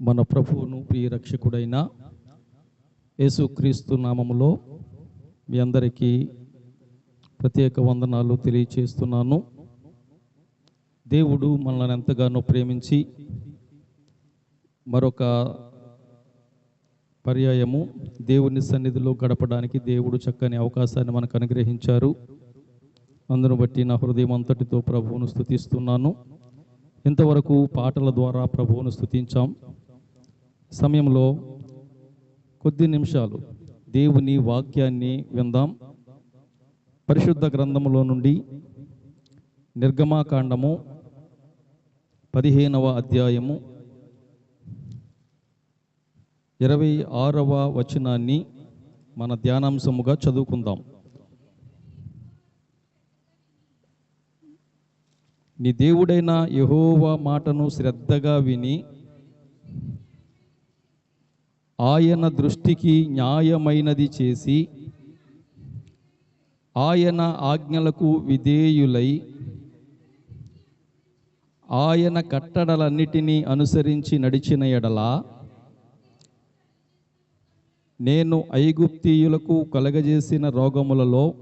మన ప్రభువును ప్రియ రక్షకుడైన యేసుక్రీస్తు నామములో మీ అందరికీ ప్రత్యేక వందనాలు తెలియచేస్తున్నాను. దేవుడు మనల్ని ఎంతగానో ప్రేమించి మరొక పర్యాయము దేవుని సన్నిధిలో గడపడానికి దేవుడు చక్కని అవకాశాన్ని మనకు అనుగ్రహించారు. అందును బట్టి నా హృదయం అంతటితో ప్రభువును స్థుతిస్తున్నాను ఇంతవరకు పాటల ద్వారా ప్రభువును స్థుతించాం సమయంలో కొద్ది నిమిషాలు దేవుని వాక్యాన్ని విందాం. పరిశుద్ధ గ్రంథములో నుండి నిర్గమాకాండము పదిహేనవ అధ్యాయము ఇరవై ఆరవ వచనాన్ని మన ధ్యానాంశముగా చదువుకుందాం. నీ దేవుడైన యెహోవా మాటను శ్రద్ధగా విని ఆయన దృష్టికి న్యాయమైనది చేసి ఆయన ఆజ్ఞలకు విధేయులై ఆయన కట్టడలన్నిటినీ అనుసరించి నడిచిన ఎడలా నేను ఐగుప్తీయులకు కలగజేసిన రోగములలో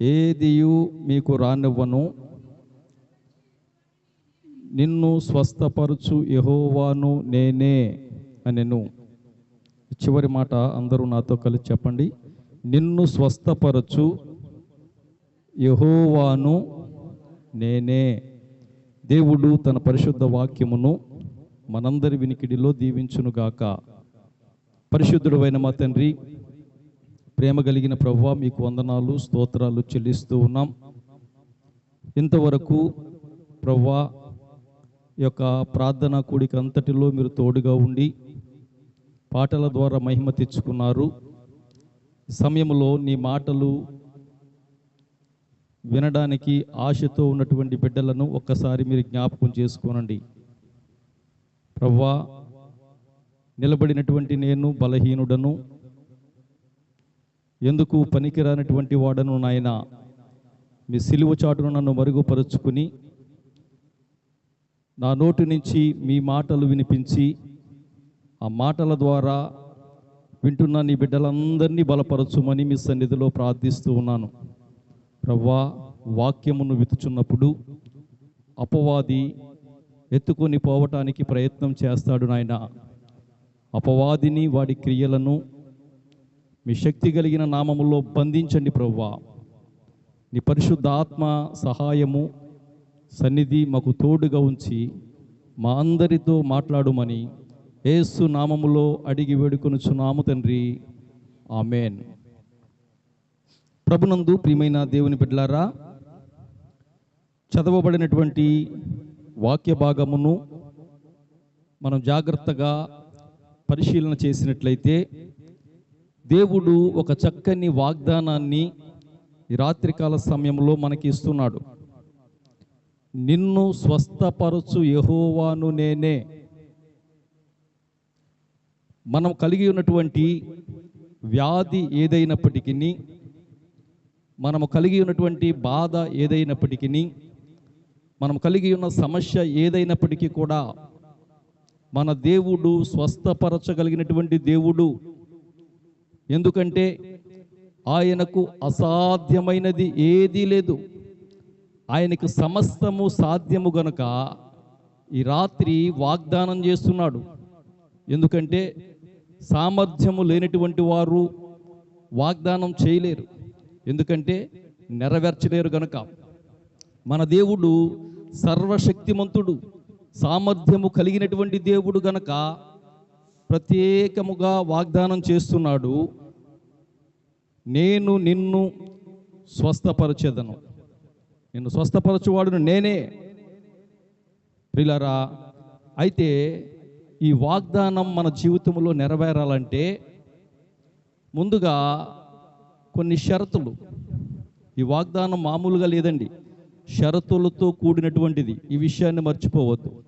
ఏదియు మీకు రానివ్వను. నిన్ను స్వస్థపరచు యహోవాను నేనే. నేను చివరి మాట అందరూ నాతో కలిసి చెప్పండి. నిన్ను స్వస్థపరచు యెహోవాను నేనే. దేవుడు తన పరిశుద్ధ వాక్యమును మనందరి వినికిడిలో దీవించునుగాక. పరిశుద్ధుడైన మా తండ్రి ప్రేమ కలిగిన ప్రభు మీకు వందనాలు స్తోత్రాలు చెల్లిస్తూ ఉన్నాం. ఇంతవరకు ప్రవ్వా యొక్క ప్రార్థన కూడిక అంతటిలో మీరు తోడుగా ఉండి పాటల ద్వారా మహిమ తెచ్చుకున్నారు. సమయంలో నీ మాటలు వినడానికి ఆశతో ఉన్నటువంటి బిడ్డలను ఒక్కసారి మీరు జ్ఞాపకం చేసుకోనండి. ప్రవ్వా నిలబడినటువంటి నేను బలహీనుడను. ఎందుకు పనికిరానటువంటి వాడను నాయన? మీ సిలువ చాటును నన్ను మరుగుపరుచుకుని నా నోటి నుంచి మీ మాటలు వినిపించి ఆ మాటల ద్వారా వింటున్న నీ బిడ్డలందరినీ బలపరచుమని మీ సన్నిధిలో ప్రార్థిస్తూ ఉన్నాను. ప్రవ్వా వాక్యమును వితుచున్నప్పుడు అపవాది ఎత్తుకొని పోవటానికి ప్రయత్నం చేస్తాడు నాయన. అపవాదిని వాడి క్రియలను మీ శక్తి కలిగిన నామములో బంధించండి ప్రవ్వా. నీ పరిశుద్ధాత్మ సహాయము సన్నిధి మాకు తోడుగా ఉంచి మా అందరితో మాట్లాడుమని ఏసు నామములో అడిగి వేడుకొనుచున్నాము తండ్రి. ఆమెన్. ప్రభునందు ప్రియమైన దేవుని బిడ్డలారా చదవబడినటువంటి వాక్య భాగమును మనం జాగ్రత్తగా పరిశీలన చేసినట్లయితే దేవుడు ఒక చక్కని వాగ్దానాన్ని ఈ రాత్రికాల సమయంలో మనకి ఇస్తున్నాడు నిన్ను స్వస్థపరచు యహోవాను నేనే. మనం కలిగి ఉన్నటువంటి వ్యాధి ఏదైనప్పటికీ మనము కలిగి ఉన్నటువంటి బాధ ఏదైనప్పటికీ మనం కలిగి ఉన్న సమస్య ఏదైనప్పటికీ కూడా మన దేవుడు స్వస్థపరచగలిగినటువంటి దేవుడు. ఎందుకంటే ఆయనకు అసాధ్యమైనది ఏదీ లేదు. ఆయనకు సమస్తము సాధ్యము గనుక ఈ రాత్రి వాగ్దానం చేస్తున్నాడు. ఎందుకంటే సామర్థ్యము లేనటువంటి వారు వాగ్దానం చేయలేరు. ఎందుకంటే నెరవేర్చలేరు గనక. మన దేవుడు సర్వశక్తిమంతుడు సామర్థ్యము కలిగినటువంటి దేవుడు గనక ప్రత్యేకముగా వాగ్దానం చేస్తున్నాడు. నేను నిన్ను స్వస్థపరచేదను. నిన్ను స్వస్థపరచువాడును నేనే. ప్రిలరా అయితే ఈ వాగ్దానం మన జీవితంలో నెరవేరాలంటే ముందుగా కొన్ని షరతులు. ఈ వాగ్దానం మామూలుగా లేదండి. షరతులతో కూడినటువంటిది. ఈ విషయాన్ని మర్చిపోవద్దు.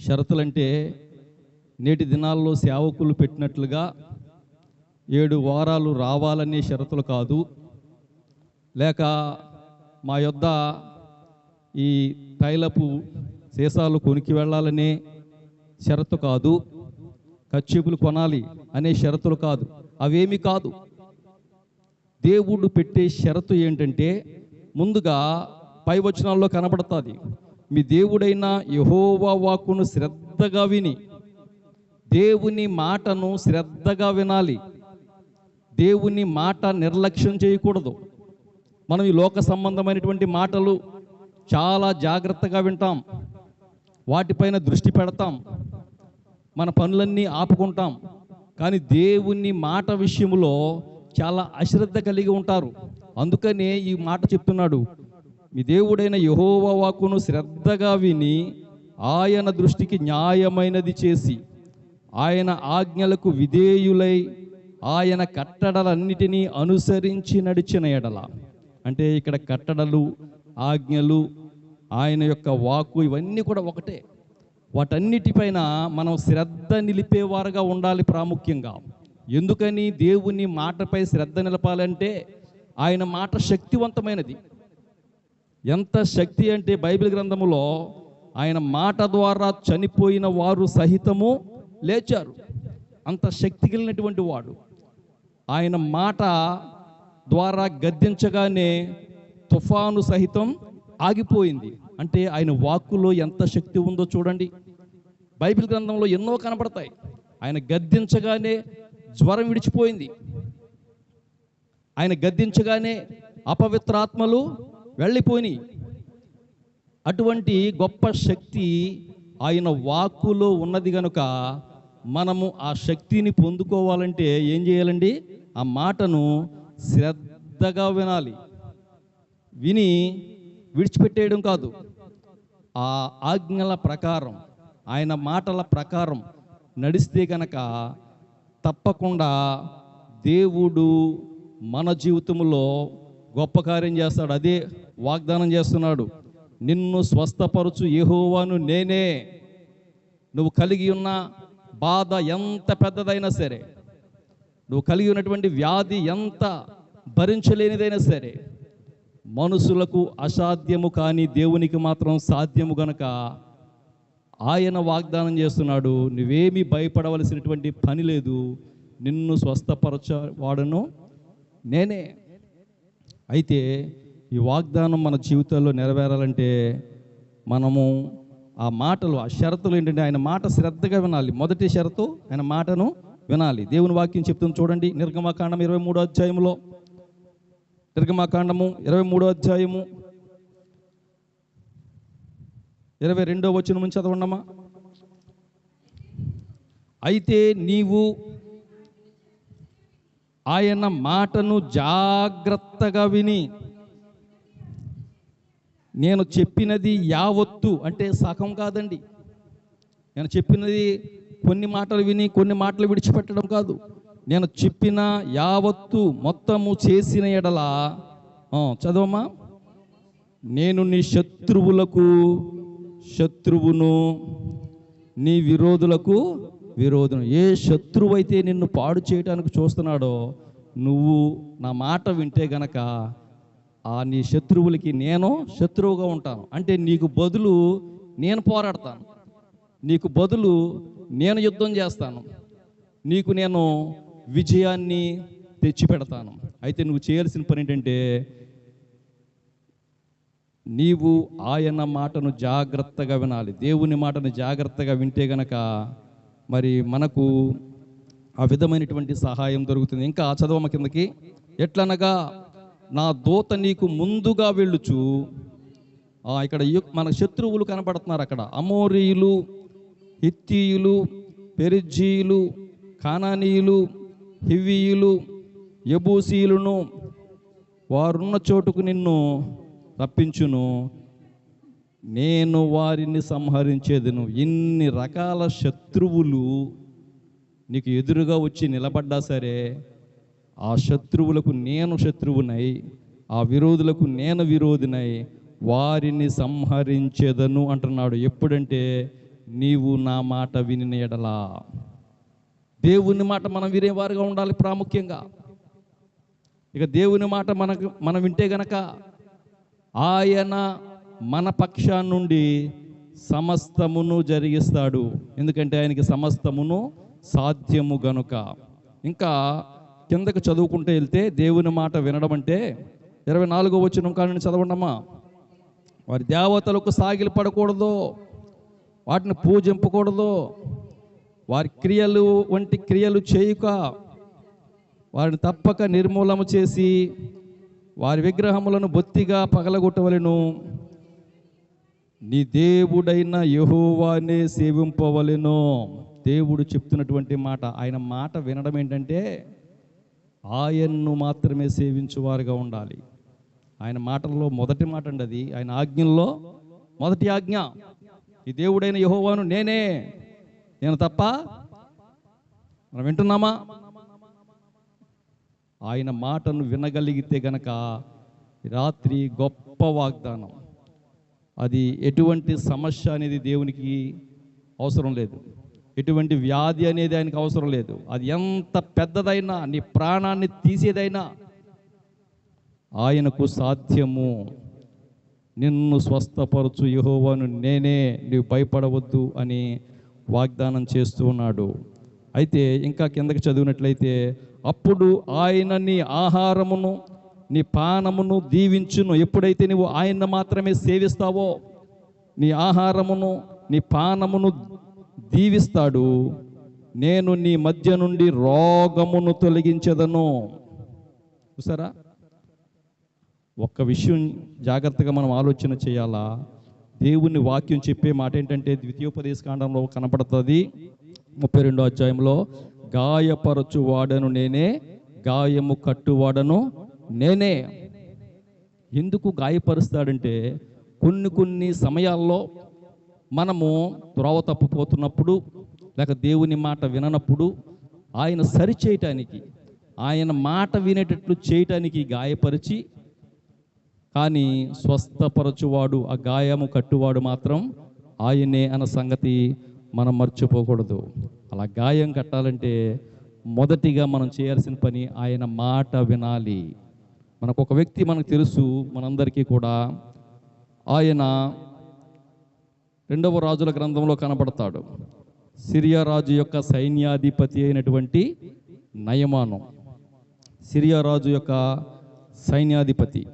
షరతులంటే నేటి దినాల్లో సేవకులు పెట్టినట్లుగా ఏడు వారాలు రావాలనే షరతులు కాదు. లేక మా యొద్ద ఈ తైలపు సీసాలు కొనికి వెళ్ళాలని షరతు కాదు. కచ్చిపులు కొనాలి అనే షరతులు కాదు. అవేమి కాదు. దేవుడు పెట్టే షరతు ఏంటంటే ముందుగా పై వచనాల్లో కనబడుతుంది. మీ దేవుడైన యహోవా వాక్కును శ్రద్ధగా విని దేవుని మాటను శ్రద్ధగా వినాలి. దేవుని మాట నిర్లక్ష్యం చేయకూడదు. మనం ఈ లోక సంబంధమైనటువంటి మాటలు చాలా జాగ్రత్తగా వింటాం. వాటిపైన దృష్టి పెడతాం. మన పనులన్నీ ఆపుకుంటాం. కానీ దేవుని మాట విషయంలో చాలా అశ్రద్ధ కలిగి ఉంటారు. అందుకనే ఈ మాట చెప్తున్నాడు. మీ దేవుడైన యహోవా వాక్కును శ్రద్ధగా విని ఆయన దృష్టికి న్యాయమైనది చేసి ఆయన ఆజ్ఞలకు విధేయులై ఆయన కట్టడలన్నిటినీ అనుసరించి నడిచిన ఎడల. అంటే ఇక్కడ కట్టడలు ఆజ్ఞలు ఆయన యొక్క వాక్కు ఇవన్నీ కూడా ఒకటే. వాటన్నిటిపైన మనం శ్రద్ధ నిలిపేవారుగా ఉండాలి ప్రాముఖ్యంగా. ఎందుకని దేవుని మాటపై శ్రద్ధ నిలపాలంటే ఆయన మాట శక్తివంతమైనది. ఎంత శక్తి అంటే బైబిల్ గ్రంథములో ఆయన మాట ద్వారా చనిపోయిన వారు సహితము లేచారు. అంత శక్తి కలిగినటువంటి వాడు. ఆయన మాట ద్వారా గద్దించగానే తుఫాను సహితం ఆగిపోయింది. అంటే ఆయన వాక్కులో ఎంత శక్తి ఉందో చూడండి. బైబిల్ గ్రంథంలో ఎన్నో కనపడతాయి. ఆయన గద్దించగానే జ్వరం విడిచిపోయింది. ఆయన గద్దించగానే అపవిత్రాత్మలు వెళ్ళిపోయినాయి. అటువంటి గొప్ప శక్తి ఆయన వాక్కులో ఉన్నది గనుక మనము ఆ శక్తిని పొందుకోవాలంటే ఏం చేయాలండి? ఆ మాటను శ్రద్ధగా వినాలి. విని విడిచిపెట్టేయడం కాదు. ఆ ఆజ్ఞల ప్రకారం ఆయన మాటల ప్రకారం నడిస్తే కనుక తప్పకుండా దేవుడు మన జీవితంలో గొప్ప కార్యం చేస్తాడు. అదే వాగ్దానం చేస్తున్నాడు. నిన్ను స్వస్థపరచు యెహోవాను నేనే. నువ్వు కలిగి ఉన్న బాధ ఎంత పెద్దదైనా సరే నువ్వు కలిగి ఉన్నటువంటి వ్యాధి ఎంత భరించలేనిదైనా సరే మనుషులకు అసాధ్యము కానీ దేవునికి మాత్రం సాధ్యము గనక ఆయన వాగ్దానం చేస్తున్నాడు నువ్వేమీ భయపడవలసినటువంటి పని లేదు. నిన్ను స్వస్థపరచవాడను నేనే. అయితే ఈ వాగ్దానం మన జీవితాల్లో నెరవేరాలంటే మనము ఆ మాటలు ఆ షరతులు ఏంటంటే ఆయన మాట శ్రద్ధగా వినాలి. మొదటి షరతు ఆయన మాటను వినాలి. దేవుని వాక్యం చెప్తుంది చూడండి నిర్గమాకాండం ఇరవై మూడో అధ్యాయంలో. నిర్గమాకాండము ఇరవై మూడో అధ్యాయము. ఇరవై రెండో వచ్చిన నుంచి చదవండమ్మా. అయితే నీవు ఆయన మాటను జాగ్రత్తగా విని నేను చెప్పినది యావత్తు అంటే సగం కాదండి. నేను చెప్పినది కొన్ని మాటలు విని కొన్ని మాటలు విడిచిపెట్టడం కాదు. నేను చెప్పిన యావత్తు మొత్తము చేసిన ఎడల చదవమ్మా. నేను నీ శత్రువులకు శత్రువును నీ విరోధులకు విరోధును. ఏ శత్రువు అయితే నిన్ను పాడు చేయడానికి చూస్తున్నాడో నువ్వు నా మాట వింటే గనక ఆ నీ శత్రువులకి నేను శత్రువుగా ఉంటాను. అంటే నీకు బదులు నేను పోరాడతాను. నీకు బదులు నేను యుద్ధం చేస్తాను. నీకు నేను విజయాన్ని తెచ్చిపెడతాను. అయితే నువ్వు చేయాల్సిన పని ఏంటంటే నీవు ఆయన మాటను జాగ్రత్తగా వినాలి. దేవుని మాటను జాగ్రత్తగా వింటే గనక మరి మనకు ఆ విధమైనటువంటి సహాయం దొరుకుతుంది. ఇంకా చదవమ కిందకి ఎట్లనగా నా దూత నీకు ముందుగా వెళ్ళుచు. ఇక్కడ మన శత్రువులు కనపడుతున్నారు అక్కడ. అమోరీయులు హిత్తీయులు పెరిజీయులు కానానీయులు హివీయులు యబూసీయులను వారున్న చోటుకు నిన్ను రప్పించును. నేను వారిని సంహరించేదను. ఇన్ని రకాల శత్రువులు నీకు ఎదురుగా వచ్చి నిలబడ్డా సరే ఆ శత్రువులకు నేను శత్రువునై ఆ విరోధులకు నేను విరోధినై వారిని సంహరించేదను అంటున్నాడు. ఎప్పుడంటే నీవు నా మాట వినిన ఎడలా. దేవుని మాట మనం వినేవారుగా ఉండాలి ప్రాముఖ్యంగా. ఇక దేవుని మాట మనకు మనం వింటే గనక ఆయన మన పక్షాన్నుండి సమస్తమును జరిగిస్తాడు. ఎందుకంటే ఆయనకి సమస్తమును సాధ్యము గనుక. ఇంకా కిందకు చదువుకుంటూ వెళ్తే దేవుని మాట వినడం అంటే ఇరవై నాలుగో వచ్చిన కానీ చదవండమ్మా. వారి దేవతలకు సాగిలి పడకూడదు. వాటిని పూజింపకూడదు. వారి క్రియలు వంటి క్రియలు చేయుక వారిని తప్పక నిర్మూలన చేసి వారి విగ్రహములను బొత్తిగా పగలగొట్టవలను. నీ దేవుడైన యహోవానే సేవింపవలను. దేవుడు చెప్తున్నటువంటి మాట ఆయన మాట వినడం ఏంటంటే ఆయన్ను మాత్రమే సేవించువారుగా ఉండాలి. ఆయన మాటల్లో మొదటి మాట అండి అది. ఆయన ఆజ్ఞల్లో మొదటి ఆజ్ఞ. ఈ దేవుడైన యహోవాను నేనే. నేను తప్ప మనం వింటున్నామా? ఆయన మాటను వినగలిగితే గనక రాత్రి గొప్ప వాగ్దానం. అది ఎటువంటి సమస్య అనేది దేవునికి అవసరం లేదు. ఎటువంటి వ్యాధి అనేది ఆయనకు అవసరం లేదు. అది ఎంత పెద్దదైనా నీ ప్రాణాన్ని తీసేదైనా ఆయనకు సాధ్యము. నిన్ను స్వస్థపరచు యహోవాను నేనే నీవు భయపడవద్దు అని వాగ్దానం చేస్తూ ఉన్నాడు. అయితే ఇంకా కిందకి చదివినట్లయితే అప్పుడు ఆయన నీ ఆహారమును నీ పానమును దీవించును. ఎప్పుడైతే నువ్వు ఆయన్ని మాత్రమే సేవిస్తావో నీ ఆహారమును నీ పానమును దీవిస్తాడు. నేను నీ మధ్య నుండి రోగమును తొలగించదను. చూసారా? ఒక్క విషయం జాగ్రత్తగా మనం ఆలోచన చేయాలా? దేవుని వాక్యం చెప్పే మాట ఏంటంటే ద్వితీయోపదేశ కాండంలో కనపడుతుంది. ముప్పై రెండో అధ్యాయంలో గాయపరచువాడను నేనే గాయము కట్టువాడను నేనే. ఎందుకు గాయపరుస్తాడంటే కొన్ని కొన్ని సమయాల్లో మనము త్రోవ తప్పిపోతున్నప్పుడు లేక దేవుని మాట విననప్పుడు ఆయన సరిచేయటానికి ఆయన మాట వినేటట్లు చేయటానికి గాయపరిచి కానీ స్వస్థపరచువాడు ఆ గాయము కట్టువాడు మాత్రం ఆయనే అన్న సంగతి మనం మర్చిపోకూడదు. అలా గాయం కట్టాలంటే మొదటిగా మనం చేయాల్సిన పని ఆయన మాట వినాలి. మనకు ఒక వ్యక్తి మనకు తెలుసు మనందరికీ కూడా ఆయన రెండవ రాజుల గ్రంథంలో కనబడతాడు. సిరియా రాజు యొక్క సైన్యాధిపతి అయినటువంటి నయమాను. సిరియా రాజు యొక్క సైన్యాధిపతి.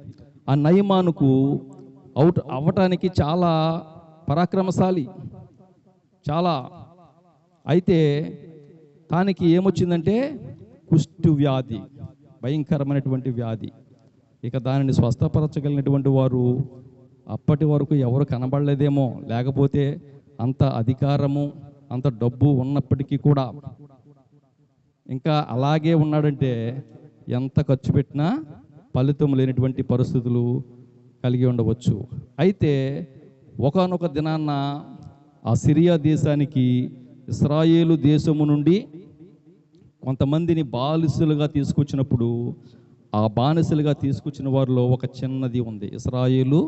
ఆ నయమానుకు అవుట్ అవ్వటానికి చాలా పరాక్రమశాలి. చాలా అయితే దానికి ఏమొచ్చిందంటే కుష్టు వ్యాధి భయంకరమైనటువంటి వ్యాధి. ఇక దానిని స్వస్థపరచగలిగినటువంటి వారు అప్పటి వరకు ఎవరు కనబడలేదేమో. లేకపోతే అంత అధికారము అంత డబ్బు ఉన్నప్పటికీ కూడా ఇంకా అలాగే ఉన్నాడంటే ఎంత ఖర్చు పెట్టినా ఫలితం లేనటువంటి పరిస్థితులు కలిగి ఉండవచ్చు. అయితే ఒకానొక దినాన్న ఆ సిరియా దేశానికి ఇస్రాయేలు దేశము నుండి కొంతమందిని బానిసలుగా తీసుకొచ్చినప్పుడు ఆ బానిసలుగా తీసుకొచ్చిన వారిలో ఒక చిన్నది ఉంది. ఇస్రాయేలు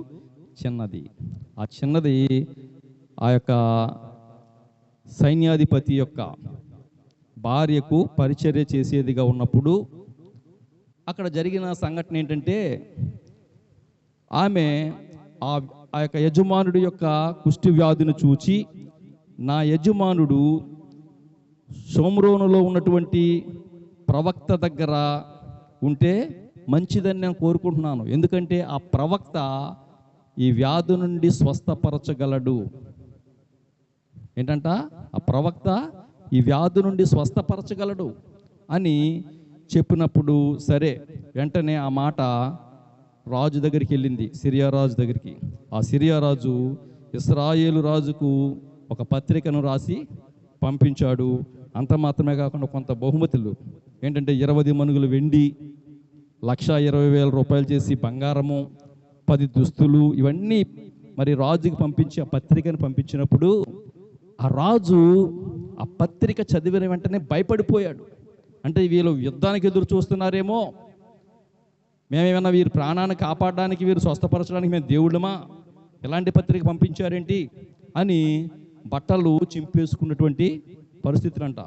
చిన్నది. ఆ చిన్నది ఆ యొక్క సైన్యాధిపతి యొక్క భార్యకు పరిచర్య చేసేదిగా ఉన్నప్పుడు అక్కడ జరిగిన సంఘటన ఏంటంటే ఆమె ఆ ఆ యొక్క యజమానుడి యొక్క కుష్టి వ్యాధిని చూచి నా యజమానుడు సోమ్రోనులో ఉన్నటువంటి ప్రవక్త దగ్గర ఉంటే మంచిదని నేను కోరుకుంటున్నాను. ఎందుకంటే ఆ ప్రవక్త ఈ వ్యాధి నుండి స్వస్థపరచగలడు. ఏంటంట? ఆ ప్రవక్త ఈ వ్యాధి నుండి స్వస్థపరచగలడు అని చెప్పినప్పుడు సరే వెంటనే ఆ మాట రాజు దగ్గరికి వెళ్ళింది సిరియా రాజు దగ్గరికి. ఆ సిరియా రాజు ఇస్రాయేలు రాజుకు ఒక పత్రికను రాసి పంపించాడు. అంత మాత్రమే కాకుండా కొంత బహుమతులు. ఏంటంటే ఇరవై మనుగులు వెండి లక్ష ఇరవై వేల రూపాయలు చేసి బంగారము పది దుస్తులు ఇవన్నీ మరి రాజుకి పంపించి ఆ పత్రికను పంపించినప్పుడు ఆ రాజు ఆ పత్రిక చదివిన వెంటనే భయపడిపోయాడు. అంటే వీళ్ళు యుద్ధానికి ఎదురు చూస్తున్నారేమో? మేమేమైనా వీరి ప్రాణాన్ని కాపాడడానికి వీరు స్వస్థపరచడానికి మేము దేవుళ్ళమా? ఎలాంటి పత్రిక పంపించారేంటి? అని బట్టలు చింపేసుకున్నటువంటి పరిస్థితులు అంట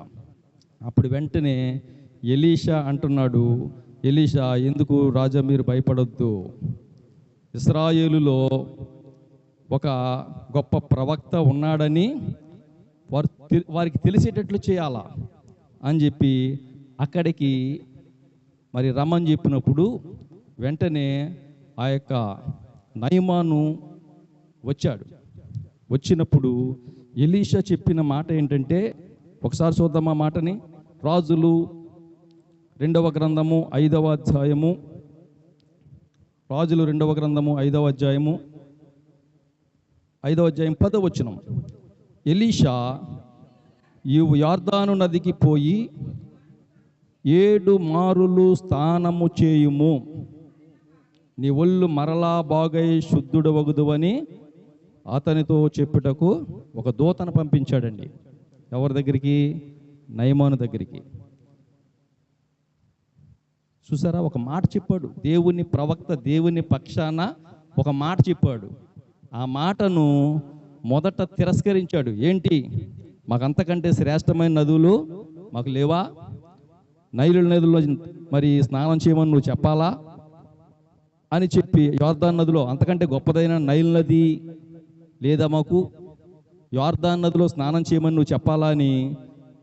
అప్పుడు వెంటనే ఎలీషా అంటున్నాడు ఎలీషా ఎందుకు రాజా మీరు భయపడొద్దు? ఇస్రాయేలులో ఒక గొప్ప ప్రవక్త ఉన్నాడని వారు వారికి తెలిసేటట్లు చేయాలా? అని చెప్పి అక్కడికి మరి రమ్మని చెప్పినప్పుడు వెంటనే ఆ యొక్క నయమాను వచ్చాడు. వచ్చినప్పుడు ఎలీషా చెప్పిన మాట ఏంటంటే ఒకసారి చూద్దాం ఆ మాటని? రాజులు రెండవ గ్రంథము ఐదవ అధ్యాయము. రాజులు రెండవ గ్రంథము ఐదవ అధ్యాయము. ఐదవ అధ్యాయం పదవచనం ఎలీషా ఈ యార్దాను నదికి పోయి ఏడు మారులు స్నానము చేయుము. నీ ఒళ్ళు మరలా బాగై శుద్ధుడు వగుదువని అతనితో చెప్పుటకు ఒక దూతను పంపించాడండి. ఎవరి దగ్గరికి? నయమాను దగ్గరికి. చూసారా? ఒక మాట చెప్పాడు. దేవుని ప్రవక్త దేవుని పక్షాన ఒక మాట చెప్పాడు. ఆ మాటను మొదట తిరస్కరించాడు. ఏంటి? మాకంతకంటే శ్రేష్టమైన నదులు మాకు లేవా? నైలు నదుల్లో మరి స్నానం చేయమని నువ్వు చెప్పాలా? అని చెప్పి యోర్ధాన్ నదిలో అంతకంటే గొప్పదైన నైల్ నది లేదా మాకు యోర్దాన్ నదిలో స్నానం చేయమని నువ్వు చెప్పాలా అని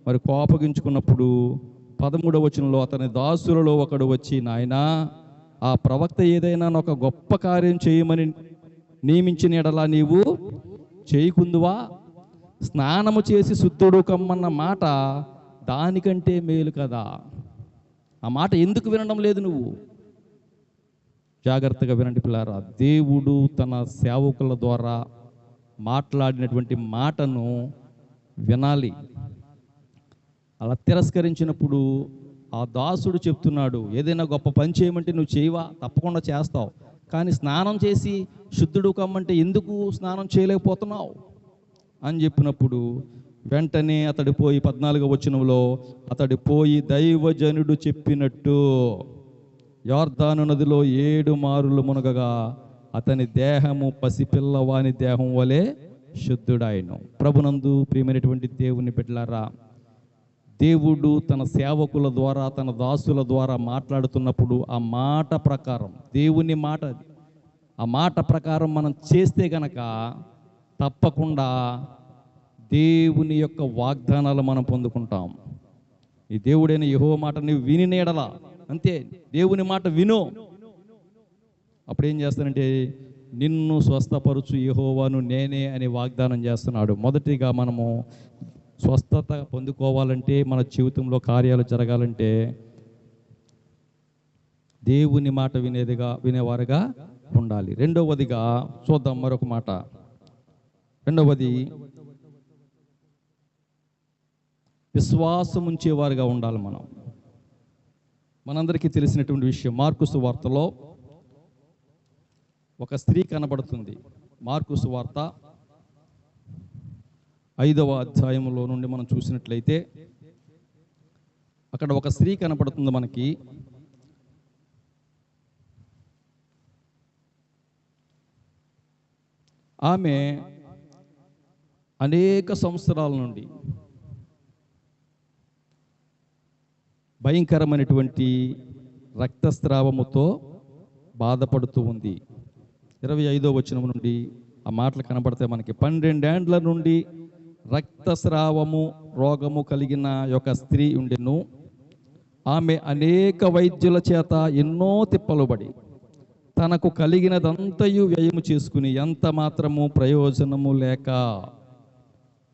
మరి కోపగించుకున్నప్పుడు పదమూడవ వచనంలో అతని దాసులలో ఒకడు వచ్చి నాయనా ఆ ప్రవక్త ఏదైనా ఒక గొప్ప కార్యం చేయమని నియమించిన ఎడలా నీవు చేయకుందువా? స్నానము చేసి శుద్ధుడు కమ్మన్న మాట దానికంటే మేలు కదా. ఆ మాట ఎందుకు వినడం లేదు నువ్వు? జాగ్రత్తగా వినండి పిల్లారా దేవుడు తన సేవకుల ద్వారా మాట్లాడినటువంటి మాటను వినాలి. అలా తిరస్కరించినప్పుడు ఆ దాసుడు చెప్తున్నాడు ఏదైనా గొప్ప పని చేయమంటే నువ్వు చేయవా? తప్పకుండా చేస్తావు. కానీ స్నానం చేసి శుద్ధుడు కమ్మంటే ఎందుకు స్నానం చేయలేకపోతున్నావు? అని చెప్పినప్పుడు వెంటనే అతడు పోయి పద్నాలుగో వచనంలో అతడు పోయి దైవజనుడు చెప్పినట్టు యోర్దాను నదిలో ఏడు మారులు మునగగా అతని దేహము పసిపిల్లవాని దేహం వలె శుద్ధుడాయను ప్రభునందు ప్రియమైనటువంటి దేవుని బిడ్డలారా దేవుడు తన సేవకుల ద్వారా తన దాసుల ద్వారా మాట్లాడుతున్నప్పుడు ఆ మాట ప్రకారం దేవుని మాట ఆ మాట ప్రకారం మనం చేస్తే గనక తప్పకుండా దేవుని యొక్క వాగ్దానాలు మనం పొందుకుంటాం. ఈ దేవుడైన యహో మాట నువ్వు విని నీడలా. అంతే దేవుని మాట విను. అప్పుడు ఏం చేస్తానంటే నిన్ను స్వస్థపరుచు యహోవాను నేనే అని వాగ్దానం చేస్తున్నాడు. మొదటిగా మనము స్వస్థత పొందుకోవాలంటే మన జీవితంలో కార్యాలు జరగాలంటే దేవుని మాట వినేదిగా వినేవారుగా ఉండాలి. రెండవదిగా చూద్దాం మరొక మాట. రెండవది విశ్వాసం ఉంచేవారుగా ఉండాలి మనం. మనందరికీ తెలిసినటువంటి విషయం మార్కుసు వార్తలో ఒక స్త్రీ కనబడుతుంది. మార్కుసు వార్త ఐదవ అధ్యాయంలో నుండి మనం చూసినట్లయితే అక్కడ ఒక స్త్రీ కనపడుతుంది మనకి. ఆమె అనేక సంవత్సరాల నుండి భయంకరమైనటువంటి రక్తస్రావముతో బాధపడుతూ ఉంది. ఇరవై ఐదో వచనం నుండి ఆ మాటలు కనపడతాయి మనకి. పన్నెండేండ్ల నుండి రక్తస్రావము రోగము కలిగిన యొక్క స్త్రీ ఉండెను. ఆమె అనేక వైద్యుల చేత ఎన్నో తిప్పలుబడి తనకు కలిగినదంతయు వ్యయము చేసుకుని ఎంత మాత్రము ప్రయోజనము లేక.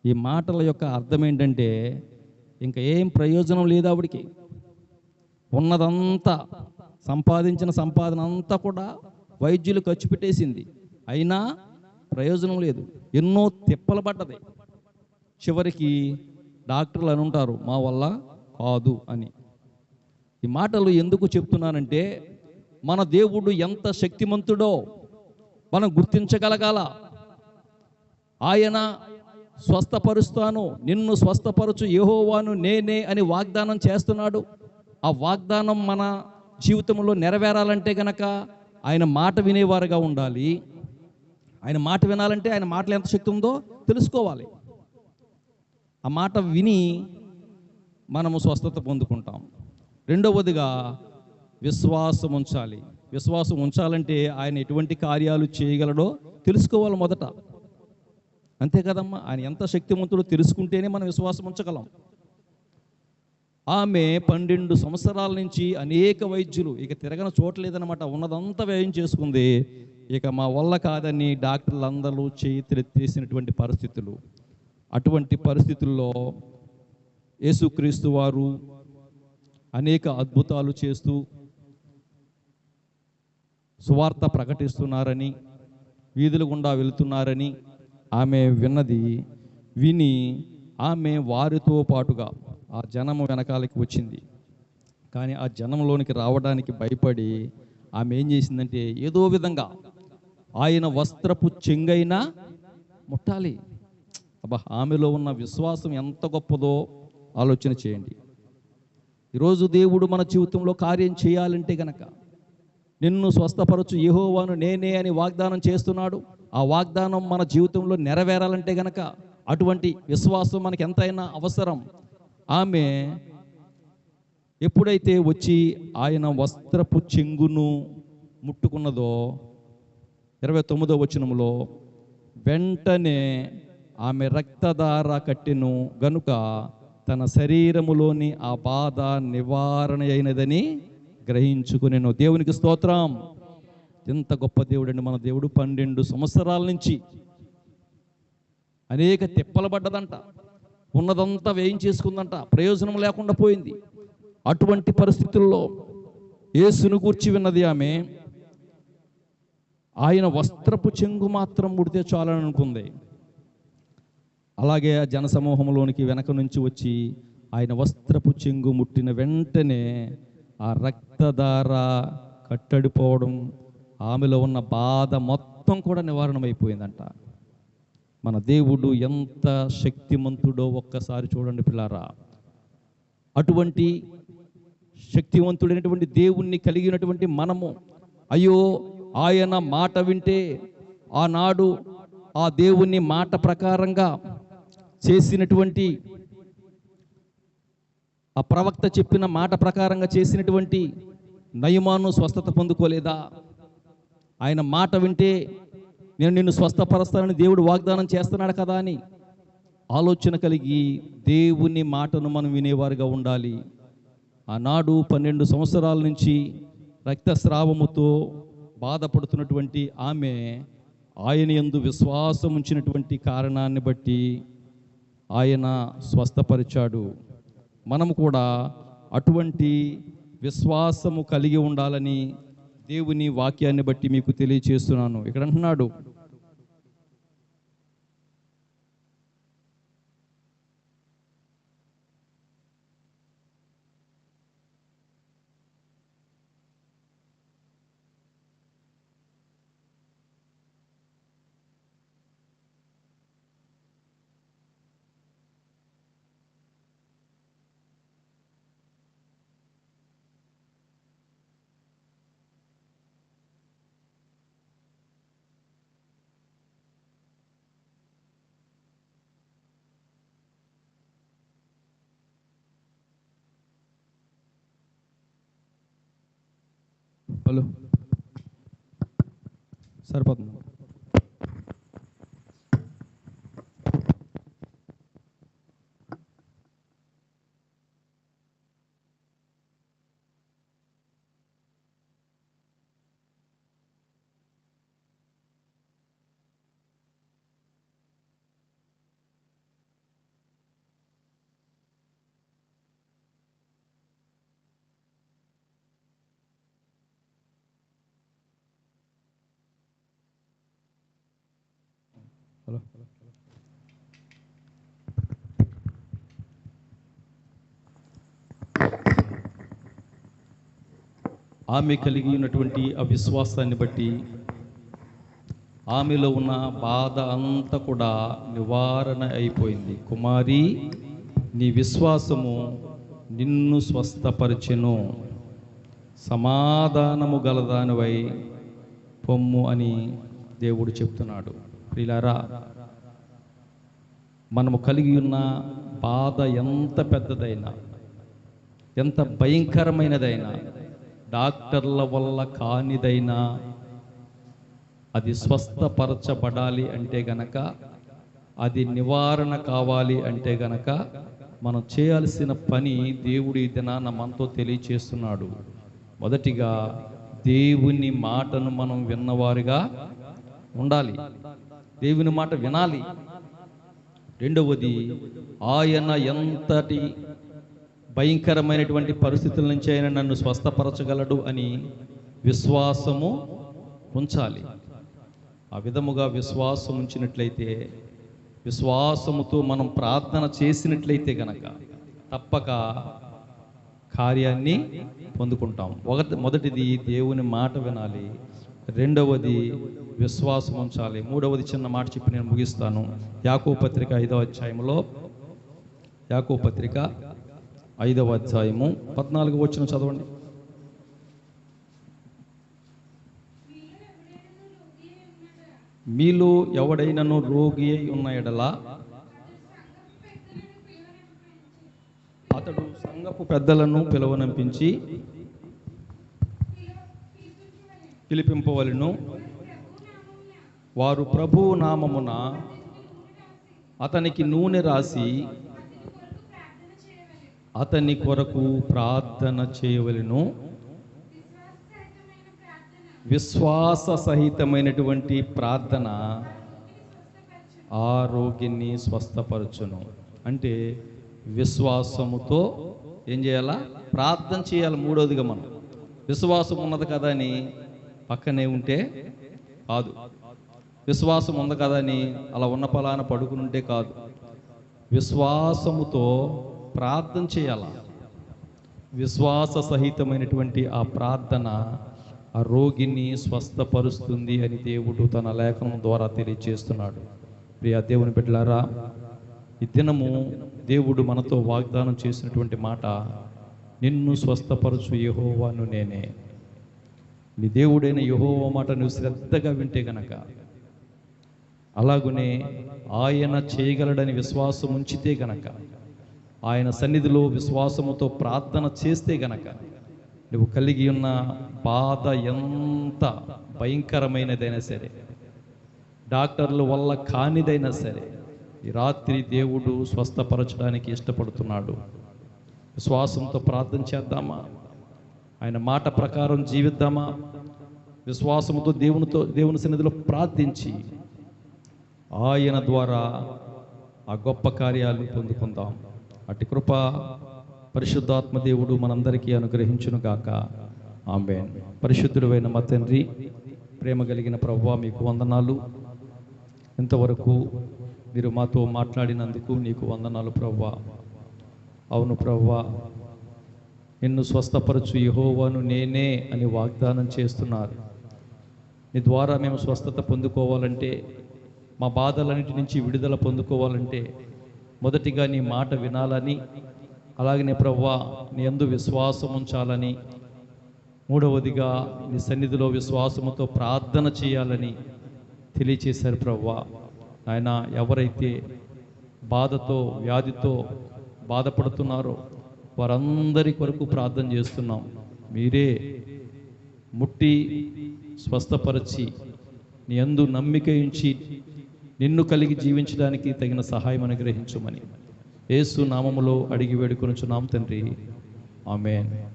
ఈ మాటల యొక్క అర్థం ఏంటంటే ఇంకా ఏం ప్రయోజనం లేదు ఆవిడికి. ఉన్నదంతా సంపాదించిన సంపాదన అంతా కూడా వైద్యులు ఖర్చు పెట్టేసింది. అయినా ప్రయోజనం లేదు. ఎన్నో తిప్పలు పడ్డది. చివరికి డాక్టర్లు అని ఉంటారు మా వల్ల కాదు అని. ఈ మాటలు ఎందుకు చెప్తున్నానంటే మన దేవుడు ఎంత శక్తిమంతుడో మనం గుర్తించగలగాల. ఆయన స్వస్థపరుస్తాను నిన్ను స్వస్థపరచు యెహోవాను నేనే అని వాగ్దానం చేస్తున్నాడు. ఆ వాగ్దానం మన జీవితంలో నెరవేరాలంటే గనక ఆయన మాట వినేవారుగా ఉండాలి. ఆయన మాట వినాలంటే ఆయన మాటలు ఎంత శక్తి ఉందో తెలుసుకోవాలి. ఆ మాట విని మనము స్వస్థత పొందుకుంటాం. రెండవదిగా విశ్వాసం ఉంచాలి. విశ్వాసం ఉంచాలంటే ఆయన ఎటువంటి కార్యాలు చేయగలడో తెలుసుకోవాలి మొదట. అంతే కదమ్మా ఆయన ఎంత శక్తివంతుడో తెలుసుకుంటేనే మనం విశ్వాసం ఉంచగలం. ఆమె పన్నెండు సంవత్సరాల నుంచి అనేక వైద్యులు ఇక తిరగన చోట్లేదనమాట ఉన్నదంతా వ్యయం చేసుకుంది. ఇక మా వల్ల కాదని డాక్టర్లు అందరూ చేతులెత్తేసినటువంటి పరిస్థితులు. అటువంటి పరిస్థితుల్లో యేసుక్రీస్తు వారు అనేక అద్భుతాలు చేస్తూ సువార్త ప్రకటిస్తున్నారని వీధుల గుండా వెళుతున్నారని ఆమె విన్నది. విని ఆమె వారితో పాటుగా ఆ జనము వెనకాలకి వచ్చింది. కానీ ఆ జనంలోనికి రావడానికి భయపడి ఆమె ఏం చేసిందంటే ఏదో విధంగా ఆయన వస్త్రపు చెంగైనా ముట్టాలి. అబ్బా ఆమెలో ఉన్న విశ్వాసం ఎంత గొప్పదో ఆలోచన చేయండి. ఈరోజు దేవుడు మన జీవితంలో కార్యం చేయాలంటే గనక నిన్ను స్వస్థపరచు యహోవాను నేనే అని వాగ్దానం చేస్తున్నాడు. ఆ వాగ్దానం మన జీవితంలో నెరవేరాలంటే గనక అటువంటి విశ్వాసం మనకి ఎంతైనా అవసరం. ఆమె ఎప్పుడైతే వచ్చి ఆయన వస్త్రపు చెంగును ముట్టుకున్నదో ఇరవై తొమ్మిదో వచనంలో వెంటనే ఆమె రక్తధార కట్టెను గనుక తన శరీరములోని ఆ బాధ నివారణ అయినదని గ్రహించుకునేను. దేవునికి స్తోత్రం. ఎంత గొప్ప దేవుడండి మన దేవుడు పన్నెండు సంవత్సరాల నుంచి. అనేక తిప్పలు పడ్డదంట. ఉన్నదంతా వ్యయం చేసుకుందంట ప్రయోజనం లేకుండా పోయింది. అటువంటి పరిస్థితుల్లో యేసును కూర్చి విన్నది ఆమె ఆయన వస్త్రపు చెంగు మాత్రం ముడితే చాలని అనుకుంది. అలాగే ఆ జనసమూహంలోనికి వెనక నుంచి వచ్చి ఆయన వస్త్రపు చెంగు ముట్టిన వెంటనే ఆ రక్తధార కట్టడిపోవడం ఆమెలో ఉన్న బాధ మొత్తం కూడా నివారణమైపోయిందంట. మన దేవుడు ఎంత శక్తిమంతుడో ఒక్కసారి చూడండి పిల్లారా. అటువంటి శక్తివంతుడైనటువంటి దేవుణ్ణి కలిగినటువంటి మనము అయ్యో ఆయన మాట వింటే ఆనాడు ఆ దేవుని మాట ప్రకారంగా చేసినటువంటి ఆ ప్రవక్త చెప్పిన మాట ప్రకారంగా చేసినటువంటి నయమాను స్వస్థత పొందుకోలేదా? ఆయన మాట వింటే నేను నిన్ను స్వస్థపరుస్తానని దేవుడు వాగ్దానం చేస్తున్నాడు కదా అని ఆలోచన కలిగి దేవుని మాటను మనం వినేవారుగా ఉండాలి. ఆనాడు పన్నెండు సంవత్సరాల నుంచి రక్తస్రావముతో బాధపడుతున్నటువంటి ఆమె ఆయన యందు విశ్వాసం ఉంచినటువంటి కారణాన్ని బట్టి ఆయన స్వస్థపరిచాడు. మనము కూడా అటువంటి విశ్వాసము కలిగి ఉండాలని దేవుని వాక్యాన్ని బట్టి మీకు తెలియచేస్తున్నాను. ఇక్కడ అంటున్నాడు హలో సరిపోతుంది. హలో ఆమె కలిగి ఉన్నటువంటి అవిశ్వాసాన్ని బట్టి ఆమెలో ఉన్న బాధ అంతా కూడా నివారణ అయిపోయింది. కుమారి నీ విశ్వాసము నిన్ను స్వస్థపరిచెను. సమాధానము గలదానివై పొమ్ము అని దేవుడు చెప్తున్నాడు. ప్రిలారా మనము కలిగి ఉన్న బాధ ఎంత పెద్దదైనా ఎంత భయంకరమైనదైనా డాక్టర్ల వల్ల కానిదైనా అది స్వస్థపరచబడాలి అంటే గనక అది నివారణ కావాలి అంటే గనక మనం చేయాల్సిన పని దేవుడి దినాన మనతో తెలియచేస్తున్నాడు. మొదటిగా దేవుని మాటను మనం విన్నవారుగా ఉండాలి. దేవుని మాట వినాలి. రెండవది ఆయన ఎంతటి భయంకరమైనటువంటి పరిస్థితుల నుంచి ఆయన నన్ను స్వస్థపరచగలడు అని విశ్వాసము ఉంచాలి. ఆ విధముగా విశ్వాసం ఉంచినట్లయితే విశ్వాసముతో మనం ప్రార్థన చేసినట్లయితే గనక తప్పక కార్యాన్ని పొందుకుంటాం. ఒకటి మొదటిది దేవుని మాట వినాలి. రెండవది విశ్వాసం ఉంచాలి. మూడవది చిన్న మాట చెప్పి నేను ముగిస్తాను. యాకో పత్రిక ఐదవ అధ్యాయంలో యాకో పత్రిక ఐదవ అధ్యాయము పద్నాలుగు వచ్చిన చదవండి. మీలో ఎవడైనను రోగి అయి ఉన్న ఎడల అతడు సంఘపు పెద్దలను పిలువనంపించి పిలిపింపవలను. వారు ప్రభువు నామమున అతనికి నూనె రాసి అతని కొరకు ప్రార్థన చేయవలెను. విశ్వాస సహితమైనటువంటి ప్రార్థన ఆ రోగిని స్వస్థపరచును. అంటే విశ్వాసముతో ఏం చేయాలా? ప్రార్థన చేయాలి మూడోదిగా మనం. విశ్వాసం ఉన్నది కదా అని పక్కనే ఉంటే కాదు. విశ్వాసం ఉంది కదా అని అలా ఉన్న పలాన పడుకునుంటే కాదు. విశ్వాసముతో ప్రార్థన చేయాల? విశ్వాస సహితమైనటువంటి ఆ ప్రార్థన ఆ రోగిని స్వస్థపరుస్తుంది అని దేవుడు తన లేఖనం ద్వారా తెలియజేస్తున్నాడు. ప్రియ దేవుని బిడ్డలారా ఈ దినము దేవుడు మనతో వాగ్దానం చేసినటువంటి మాట నిన్ను స్వస్థపరచు యహోవాను నేనే. నీ దేవుడైన యహోవ మాట నువ్వు శ్రద్ధగా వింటే గనక అలాగునే ఆయన చేయగలడని విశ్వాసం ఉంచితే గనక ఆయన సన్నిధిలో విశ్వాసముతో ప్రార్థన చేస్తే గనక నువ్వు కలిగి ఉన్న బాధ ఎంత భయంకరమైనదైనా సరే డాక్టర్ల వల్ల కానిదైనా సరే ఈ రాత్రి దేవుడు స్వస్థపరచడానికి ఇష్టపడుతున్నాడు. విశ్వాసంతో ప్రార్థన చేద్దామా? ఆయన మాట ప్రకారం జీవిద్దామా? విశ్వాసంతో దేవునితో దేవుని సన్నిధిలో ప్రార్థించి ఆయన ద్వారా ఆ గొప్ప కార్యాలు పొందుకుందాం. అటు కృప పరిశుద్ధాత్మ దేవుడు మనందరికీ అనుగ్రహించును గాక. ఆమె పరిశుద్ధుడైన మా తండ్రి ప్రేమ కలిగిన ప్రభు మీకు వందనాలు. ఇంతవరకు మీరు మాతో మాట్లాడినందుకు నీకు వందనాలు ప్రవ్వా. అవును ప్రవ్వా నిన్ను స్వస్థపరచు యహోవాను నేనే అని వాగ్దానం చేస్తున్నారు. నీ ద్వారా మేము స్వస్థత పొందుకోవాలంటే మా బాధలన్నిటి నుంచి విడుదల పొందుకోవాలంటే మొదటిగా నీ మాట వినాలని అలాగనే ప్రవ్వా నీ అందు విశ్వాసం ఉంచాలని మూడవదిగా నీ సన్నిధిలో విశ్వాసముతో ప్రార్థన చేయాలని తెలియచేశారు ప్రవ్వా. ఆయన ఎవరైతే బాధతో వ్యాధితో బాధపడుతున్నారో వారందరి కొరకు ప్రార్థన చేస్తున్నాం. మీరే ముట్టి స్వస్థపరచి నీ అందు నమ్మిక ఉంచి నిన్ను కలిగి జీవించడానికి తగిన సహాయం అనుగ్రహించమని. ఏసు నామములో అడిగి వేడుకొనుచున్నాం తండ్రి. ఆమె